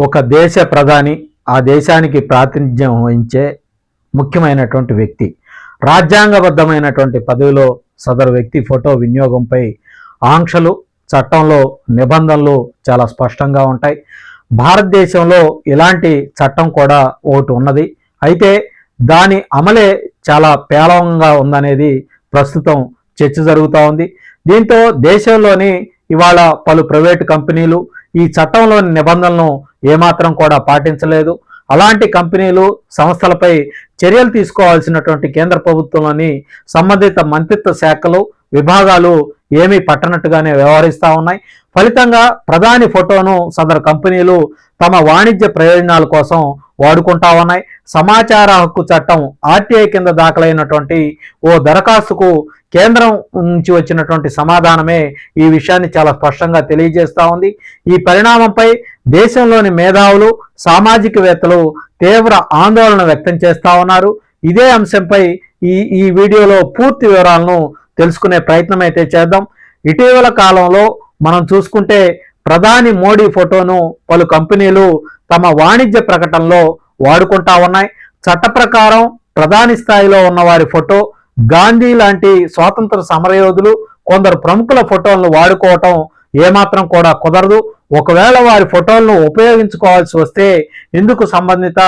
ఒక దేశ ప్రధాని ఆ దేశానికి ప్రాతినిధ్యం వహించే ముఖ్యమైనటువంటి వ్యక్తి. రాజ్యాంగబద్ధమైనటువంటి పదవిలో సదరు వ్యక్తి ఫోటో వినియోగంపై ఆంక్షలు చట్టంలో నిబంధనలు చాలా స్పష్టంగా ఉంటాయి. భారతదేశంలో ఇలాంటి చట్టం కూడా ఒకటి ఉన్నది. అయితే దాని అమలే చాలా పేలవంగా ఉందనేది ప్రస్తుతం చర్చ జరుగుతూ ఉంది. దీంతో దేశంలోని ఇవాళ పలు ప్రైవేటు కంపెనీలు ఈ చట్టంలోని నిబంధనలను ఏమాత్రం కూడా పాటించలేదు. అలాంటి కంపెనీలు సంస్థలపై చర్యలు తీసుకోవాల్సినటువంటి కేంద్ర ప్రభుత్వంలోని సంబంధిత మంత్రిత్వ శాఖలు విభాగాలు ఏమీ పట్టనట్టుగానే వ్యవహరిస్తూ ఉన్నాయి. ఫలితంగా ప్రధాని ఫోటోను సదరు కంపెనీలు తమ వాణిజ్య ప్రయోజనాల కోసం వాడుకుంటా ఉన్నాయి. సమాచార హక్కు చట్టం ఆర్టీఐ కింద దాఖలైనటువంటి ఓ దరఖాస్తుకు కేంద్రం నుంచి వచ్చినటువంటి సమాధానమే ఈ విషయాన్ని చాలా స్పష్టంగా తెలియజేస్తా ఉంది. ఈ పరిణామంపై దేశంలోని మేధావులు సామాజికవేత్తలు తీవ్ర ఆందోళన వ్యక్తం చేస్తా ఉన్నారు. ఇదే అంశంపై ఈ ఈ వీడియోలో పూర్తి వివరాలను తెలుసుకునే ప్రయత్నం అయితే చేద్దాం. ఇటీవల కాలంలో మనం చూసుకుంటే ప్రధాని మోడీ ఫోటోను పలు కంపెనీలు తమ వాణిజ్య ప్రకటనలో వాడుకుంటా ఉన్నాయి. చట్ట ప్రకారం ప్రధాని స్థాయిలో ఉన్న వారి ఫోటో గాంధీ లాంటి స్వాతంత్ర సమరయోధులు కొందరు ప్రముఖుల ఫోటోలను వాడుకోవటం ఏమాత్రం కూడా కుదరదు. ఒకవేళ వారి ఫోటోలను ఉపయోగించుకోవాల్సి వస్తే ఇందుకు సంబంధిత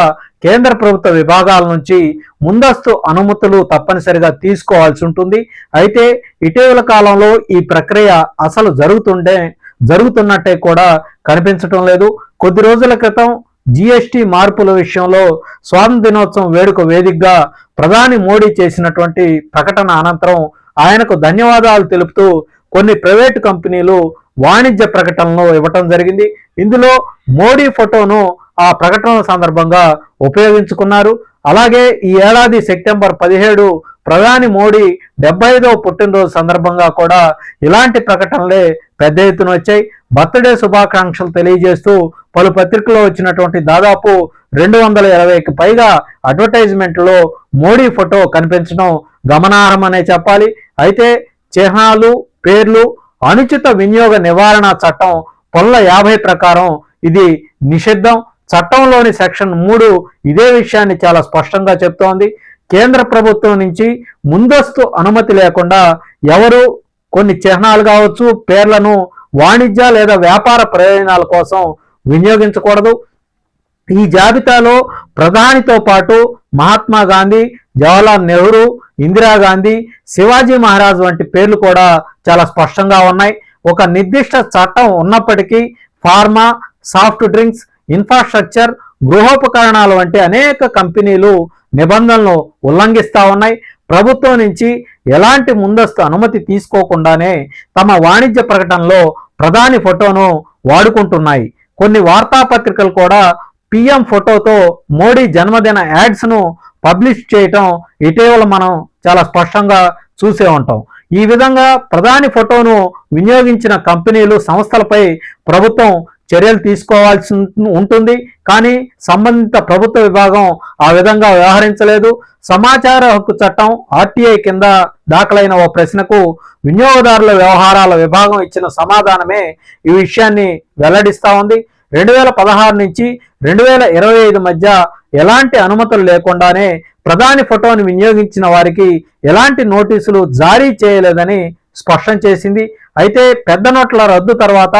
కేంద్ర ప్రభుత్వ విభాగాల నుంచి ముందస్తు అనుమతులు తప్పనిసరిగా తీసుకోవాల్సి ఉంటుంది. అయితే ఇటీవల కాలంలో ఈ ప్రక్రియ అసలు జరుగుతుండే జరుగుతున్నట్టే కూడా కనిపించటం లేదు. కొద్ది రోజుల క్రితం జిఎస్టి మార్పుల విషయంలో స్వాతంత్ర దినోత్సవం వేడుక వేదికగా ప్రధాని మోడీ చేసినటువంటి ప్రకటన అనంతరం ఆయనకు ధన్యవాదాలు తెలుపుతూ కొన్ని ప్రైవేటు కంపెనీలు వాణిజ్య ప్రకటనలు ఇవ్వటం జరిగింది. ఇందులో మోడీ ఫోటోను ఆ ప్రకటన సందర్భంగా ఉపయోగించుకున్నారు. అలాగే ఈ ఏడాది సెప్టెంబర్ పదిహేడు ప్రధాని మోడీ డెబ్బై ఐదవ పుట్టినరోజు సందర్భంగా కూడా ఇలాంటి ప్రకటనలే పెద్ద ఎత్తున వచ్చాయి. బర్త్డే శుభాకాంక్షలు తెలియజేస్తూ పలు పత్రికల్లో వచ్చినటువంటి దాదాపు రెండు వందల ఇరవైకి పైగా అడ్వర్టైజ్మెంట్లో మోడీ ఫోటో కనిపించడం గమనార్హం అనే చెప్పాలి. అయితే చిహ్నాలు పేర్లు అనుచిత వినియోగ నివారణ చట్టం పొల్ల యాభై ప్రకారం ఇది నిషిద్ధం. చట్టంలోని సెక్షన్ మూడు ఇదే విషయాన్ని చాలా స్పష్టంగా చెప్తోంది. కేంద్ర ప్రభుత్వం నుంచి ముందస్తు అనుమతి లేకుండా ఎవరు కొన్ని చిహ్నాలు కావచ్చు పేర్లను వాణిజ్య లేదా వ్యాపార ప్రయోజనాల కోసం వినియోగించకూడదు. ఈ జాబితాలో ప్రధానితో పాటు మహాత్మా గాంధీ జవహర్లాల్ నెహ్రూ ఇందిరాగాంధీ శివాజీ మహారాజ్ వంటి పేర్లు కూడా చాలా స్పష్టంగా ఉన్నాయి. ఒక నిర్దిష్ట చట్టం ఉన్నప్పటికీ ఫార్మా సాఫ్ట్ డ్రింక్స్ ఇన్ఫ్రాస్ట్రక్చర్ గృహోపకరణాలు వంటి అనేక కంపెనీలు నిబంధనలు ఉల్లంఘిస్తా ఉన్నాయి. ప్రభుత్వం నుంచి ఎలాంటి ముందస్తు అనుమతి తీసుకోకుండానే తమ వాణిజ్య ప్రకటనలో ప్రధాని ఫోటోను వాడుకుంటున్నాయి. కొన్ని వార్తాపత్రికలు కూడా పిఎం ఫోటోతో మోడీ జన్మదిన యాడ్స్ను పబ్లిష్ చేయటం ఇటీవల మనం చాలా స్పష్టంగా చూసే ఉంటాం. ఈ విధంగా ప్రధాని ఫోటోను వినియోగించిన కంపెనీలు సంస్థలపై ప్రభుత్వం చర్యలు తీసుకోవాల్సి ఉంటుంది. కానీ సంబంధిత ప్రభుత్వ విభాగం ఆ విధంగా వ్యవహరించలేదు. సమాచార హక్కు చట్టం ఆర్టీఐ కింద దాఖలైన ఓ ప్రశ్నకు వినియోగదారుల వ్యవహారాల విభాగం ఇచ్చిన సమాధానమే ఈ విషయాన్ని వెల్లడిస్తా ఉంది. రెండు వేల పదహారు నుంచి రెండు వేల ఇరవై ఐదు మధ్య ఎలాంటి అనుమతులు లేకుండానే ప్రధాని ఫోటోని వినియోగించిన వారికి ఎలాంటి నోటీసులు జారీ చేయలేదని స్పష్టం చేసింది. అయితే పెద్ద నోట్ల రద్దు తర్వాత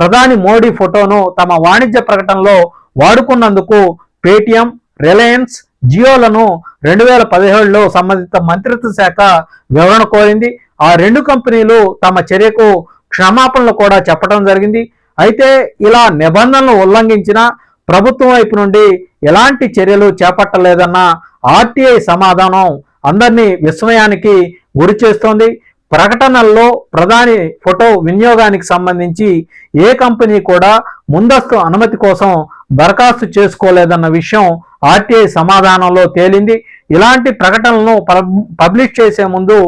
ప్రధాని మోడీ ఫోటోను తమ వాణిజ్య ప్రకటనలో వాడుకున్నందుకు పేటిఎం రిలయన్స్ జియోలను రెండు వేల పదిహేడులో సంబంధిత మంత్రిత్వ శాఖ వివరణ కోరింది. ఆ రెండు కంపెనీలు తమ చర్యకు క్షమాపణలు కూడా చెప్పడం జరిగింది. అయితే ఇలా నిబంధనలు ఉల్లంఘించిన ప్రభుత్వం వైపు నుండి ఎలాంటి చర్యలు చేపట్టలేదన్న ఆర్టీఐ సమాధానం అందరినీ విస్మయానికి గురి చేస్తోంది. ప్రకటనల్లో ప్రధాని ఫోటో వినియోగానికి సంబంధించి ఏ కంపెనీ కూడా ముందస్తు అనుమతి కోసం దరఖాస్తు చేసుకోలేదన్న విషయం ఆర్టీఐ సమాధానంలో తేలింది. ఇలాంటి ప్రకటనలను పబ్లిష్ చేసే ముందు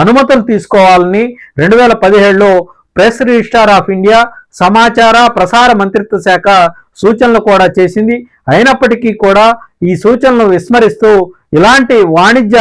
అనుమతులు తీసుకోవాలని రెండు వేల పదిహేడులో ప్రెస్ రిజిస్టార్ ఆఫ్ ఇండియా సమాచార ప్రసార మంత్రిత్వ శాఖ సూచనలు కూడా చేసింది. అయినప్పటికీ కూడా ఈ సూచనలు విస్మరిస్తూ ఇలాంటి వాణిజ్య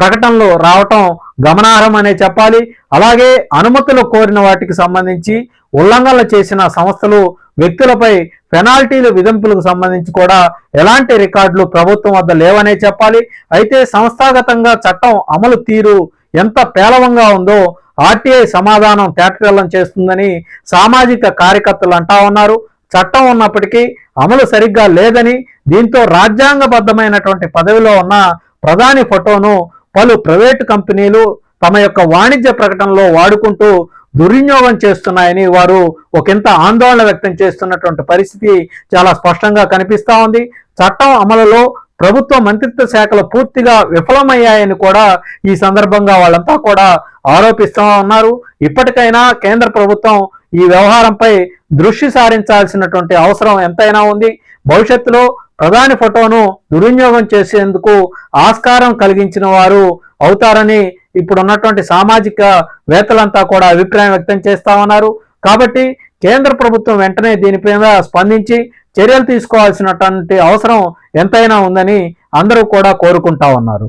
ప్రకటనలు రావటం గమనార్హం అనే చెప్పాలి. అలాగే అనుమతులు కోరిన వాటికి సంబంధించి ఉల్లంఘనలు చేసిన సంస్థలు వ్యక్తులపై పెనాల్టీలు విధింపులకు సంబంధించి కూడా ఎలాంటి రికార్డులు ప్రభుత్వం వద్ద లేవనే చెప్పాలి. అయితే సంస్థాగతంగా చట్టం అమలు తీరు ఎంత పేలవంగా ఉందో ఆర్టీఐ సమాధానం తేటతెల్లం చేస్తుందని సామాజిక కార్యకర్తలు అంటా ఉన్నారు. చట్టం ఉన్నప్పటికీ అమలు సరిగ్గా లేదని దీంతో రాజ్యాంగబద్ధమైనటువంటి పదవిలో ఉన్న ప్రధాని ఫోటోను పలు ప్రైవేటు కంపెనీలు తమ యొక్క వాణిజ్య ప్రకటనలో వాడుకుంటూ దుర్వినియోగం చేస్తున్నాయని వారు ఒకంత ఆందోళన వ్యక్తం చేస్తున్నటువంటి పరిస్థితి చాలా స్పష్టంగా కనిపిస్తా ఉంది. చట్టం అమలులో ప్రభుత్వ మంత్రిత్వ శాఖలు పూర్తిగా విఫలమయ్యాయని కూడా ఈ సందర్భంగా వాళ్ళంతా కూడా ఆరోపిస్తూ ఉన్నారు. ఇప్పటికైనా కేంద్ర ప్రభుత్వం ఈ వ్యవహారంపై దృష్టి సారించాల్సినటువంటి అవసరం ఎంతైనా ఉంది. భవిష్యత్తులో ప్రధాని ఫోటోను దుర్వినియోగం చేసేందుకు ఆస్కారం కలిగించిన వారు అవుతారని ఇప్పుడు ఉన్నటువంటి సామాజిక వేత్తలంతా కూడా అభిప్రాయం వ్యక్తం చేస్తా ఉన్నారు. కాబట్టి కేంద్ర ప్రభుత్వం వెంటనే దీనిపైన స్పందించి చర్యలు తీసుకోవాల్సినటువంటి అవసరం ఎంతైనా ఉందని అందరూ కూడా కోరుకుంటా ఉన్నారు.